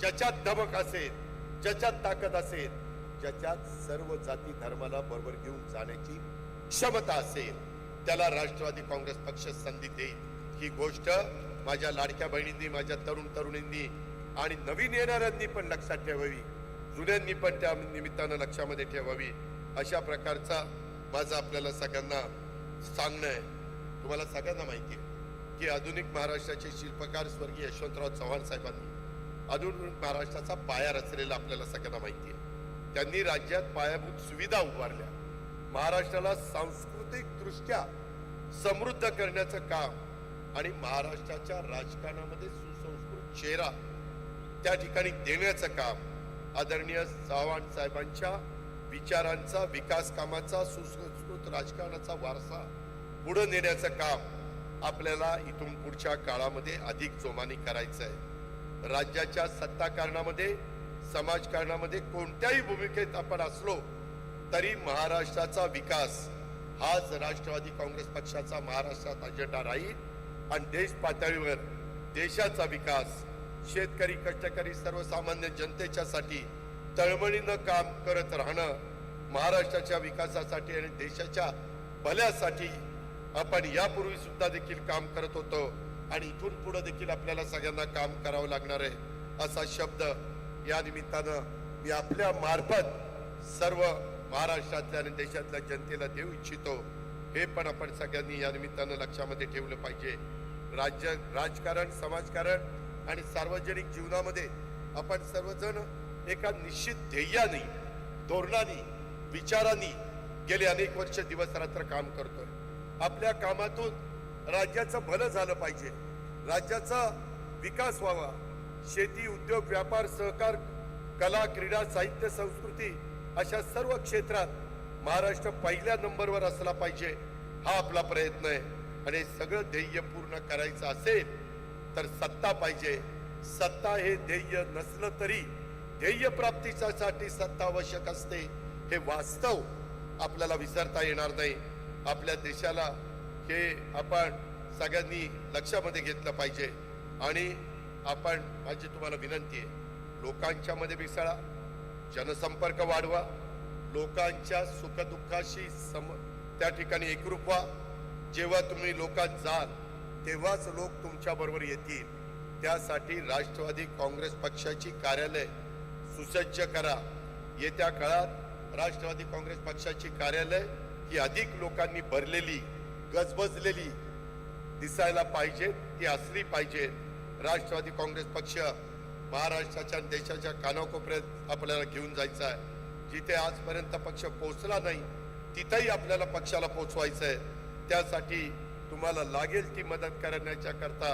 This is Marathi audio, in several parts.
ज्याच्यात धमक असेल ज्याच्यात ताकद असेल ज्याच्यात सर्व जाती धर्माला बरोबर घेऊन जाण्याची क्षमता असेल त्याला राष्ट्रवादी काँग्रेस पक्ष संधी देईल. ही गोष्ट माझ्या लाडक्या बहिणींनी माझ्या तरुण तरुणींनी आणि नवीन येणाऱ्यांनी पण लक्षात ठेवावी. जुन्यांनी पण त्या निमित्तानं लक्षामध्ये ठेवावी. अशा प्रकारचा माझं आपल्याला सगळ्यांना सांगणं आहे. तुम्हाला सगळ्यांना माहिती आहे की आधुनिक महाराष्ट्राचे शिल्पकार स्वर्गीय यशवंतराव चव्हाण साहेबांनी आधुनिक महाराष्ट्राचा पाया रचलेला आपल्याला सगळ्यांना माहिती आहे. त्यांनी राज्यात पायाभूत सुविधा उभारल्या. महाराष्ट्राला सांस्कृतिक दृष्ट्या समृद्ध करण्याचं काम आणि महाराष्ट्राच्या राजकारणामध्ये सुसंस्कृत चेहरा त्या ठिकाणी देण्याचं काम आदरणीय चव्हाण साहेबांच्या विचारांचा विकास कामाचा सुसंस्कृत राजकारणाचा वारसा पुढे नेण्याचं काम आपल्याला इथून पुढच्या काळामध्ये अधिक जोमाने करायचं आहे राज्याच्या सत्ताकारणामध्ये समाजकारणामध्ये कोणत्याही भूमिकेत आपण असलो तरी महाराष्ट्राचा विकास हाच राष्ट्रवादी काँग्रेस पक्षाचा महाराष्ट्रात अजेंडा राहील. आणि देश पातळीवर देशाचा विकास शेतकरी कष्टकरी सर्वसामान्य जनतेच्यासाठी तळमळीनं काम करत राहणं महाराष्ट्राच्या विकासासाठी आणि देशाच्या भल्यासाठी आपण यापूर्वी सुद्धा देखील काम करत होतो. आणि इथून पुढे देखील आपल्याला सगळ्यांना काम करावं लागणार आहे असा शब्द या निमित्तानं मी आपल्या मार्फत सर्व महाराष्ट्रातल्या आणि देशातल्या जनतेला देऊ इच्छितो. हे पण आपण सगळ्यांनी या निमित्तानं लक्षामध्ये ठेवलं पाहिजे. राज्य राजकारण समाजकारण आणि सार्वजनिक जीवनामध्ये आपण सर्वजण एका निश्चित ध्येयाने धोरणाने विचारांनी गेले अनेक वर्ष दिवस रात्र काम करतोय. आपल्या कामातून राज्याचं भलं झालं पाहिजे. राज्याचा विकास व्हावा. शेती उद्योग व्यापार सहकार कला क्रीडा साहित्य संस्कृती अशा सर्व क्षेत्रात महाराष्ट्र पहिल्या नंबरवर असला पाहिजे हा आपला प्रयत्न आहे. आणि सगळं ध्येय पूर्ण करायचं असेल तर सत्ता पाहिजे. सत्ता हे ध्येय नसलं तरी ध्येय प्राप्तीसाठी सत्ता आवश्यक असते. हे वास्तव आपल्याला विसरता येणार नाही. आपल्या देशाला हे आपण सगळ्यांनी लक्षामध्ये घेतलं पाहिजे. आणि आपण माझी तुम्हाला विनंती आहे लोकांच्या मध्ये मिसळा जनसंपर्क वाढवा लोकांच्या सुखदुःखाशी सम त्या ठिकाणी एकरूप व्हा. जेव्हा तुम्ही लोकात जाल तेव्हाच लोक तुमच्या बरोबर येतील. त्यासाठी राष्ट्रवादी काँग्रेस पक्षाची कार्यालय सुसज्ज करा. येत्या काळात राष्ट्रवादी काँग्रेस पक्षाची कार्यालय ही अधिक लोकांनी भरलेली गजबजलेली दिसायला पाहिजे ती असली पाहिजे. राष्ट्रवादी काँग्रेस पक्ष महाराष्ट्राच्या देशाच्या कानाकोपऱ्यात आपल्याला घेऊन जायचं आहे. जिथे आजपर्यंत पक्ष पोहोचला नाही तिथेही आपल्याला पक्षाला पोचवायचं आहे. त्यासाठी तुम्हाला लागेल ती मदत करण्याच्या करता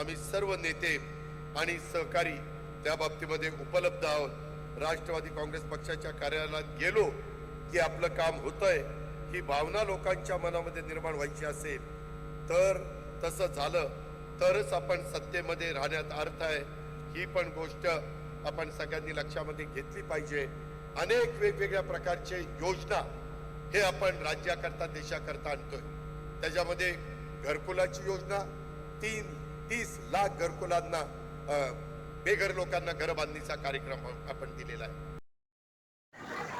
आम्ही सर्व नेते आणि सहकारी त्या बाबतीमध्ये उपलब्ध आहोत. राष्ट्रवादी काँग्रेस पक्षाच्या कार्यालयात गेलो की आपलं काम होतंय. ही भावना लोकांच्या मनामध्ये निर्माण व्हायची असेल तर तसं झालं तरच आपण सत्तेमध्ये राहण्यात अर्थ आहे. ही पण गोष्ट आपण सगळ्यांनी लक्षामध्ये घेतली पाहिजे. अनेक वेगवेगळ्या प्रकारचे योजना हे आपण राज्याकरता देशाकरता आणतोय. त्याच्यामध्ये घरकुलाची योजना तीन तीस लाख घरकुलांना बेघर लोकांना घर बांधणीचा कार्यक्रम आपण दिलेला आहे.